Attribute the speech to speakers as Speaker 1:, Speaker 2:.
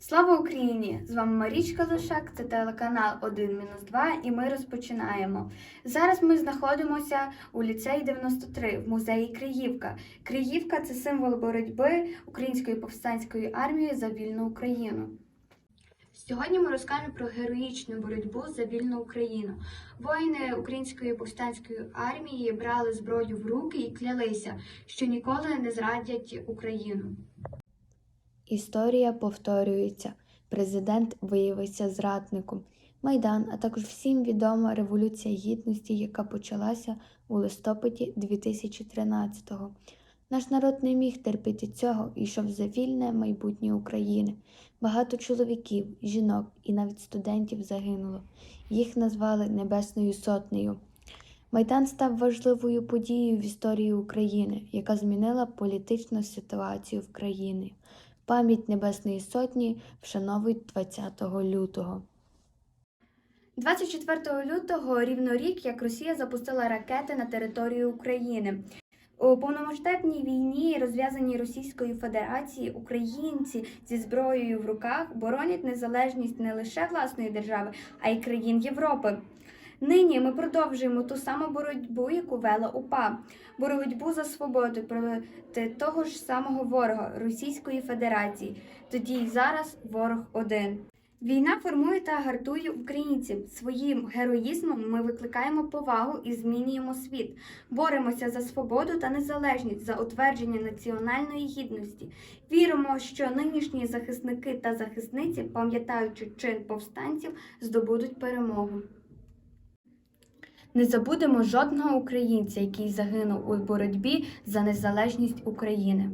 Speaker 1: Слава Україні! З вами Марічка Лошак, це телеканал 1-2 і ми розпочинаємо. Зараз ми знаходимося у ліцеї 93 в музеї Криївка. Криївка це символ боротьби Української повстанської армії за вільну Україну. Сьогодні ми розкажемо про героїчну боротьбу за вільну Україну. Воїни Української повстанської армії брали зброю в руки і клялися, що ніколи не зрадять Україну.
Speaker 2: Історія повторюється. Президент виявився зрадником. Майдан, а також всім відома Революція Гідності, яка почалася у листопаді 2013-го. Наш народ не міг терпіти цього і йшов за вільне майбутнє України. Багато чоловіків, жінок і навіть студентів загинуло. Їх назвали Небесною Сотнею. Майдан став важливою подією в історії України, яка змінила політичну ситуацію в країні. Пам'ять Небесної Сотні вшановують 20 лютого.
Speaker 1: 24 лютого рівно рік, як Росія запустила ракети на територію України. У повномасштабній війні, розв'язаній Російською Федерацією, українці зі зброєю в руках боронять незалежність не лише власної держави, а й країн Європи. Нині ми продовжуємо ту саму боротьбу, яку вела УПА, боротьбу за свободу проти того ж самого ворога Російської Федерації. Тоді й зараз ворог один. Війна формує та гартує українців. Своїм героїзмом ми викликаємо повагу і змінюємо світ. Боремося за свободу та незалежність, за утвердження національної гідності. Віримо, що нинішні захисники та захисниці, пам'ятаючи чин повстанців, здобудуть перемогу. Не забудемо жодного українця, який загинув у боротьбі за незалежність України.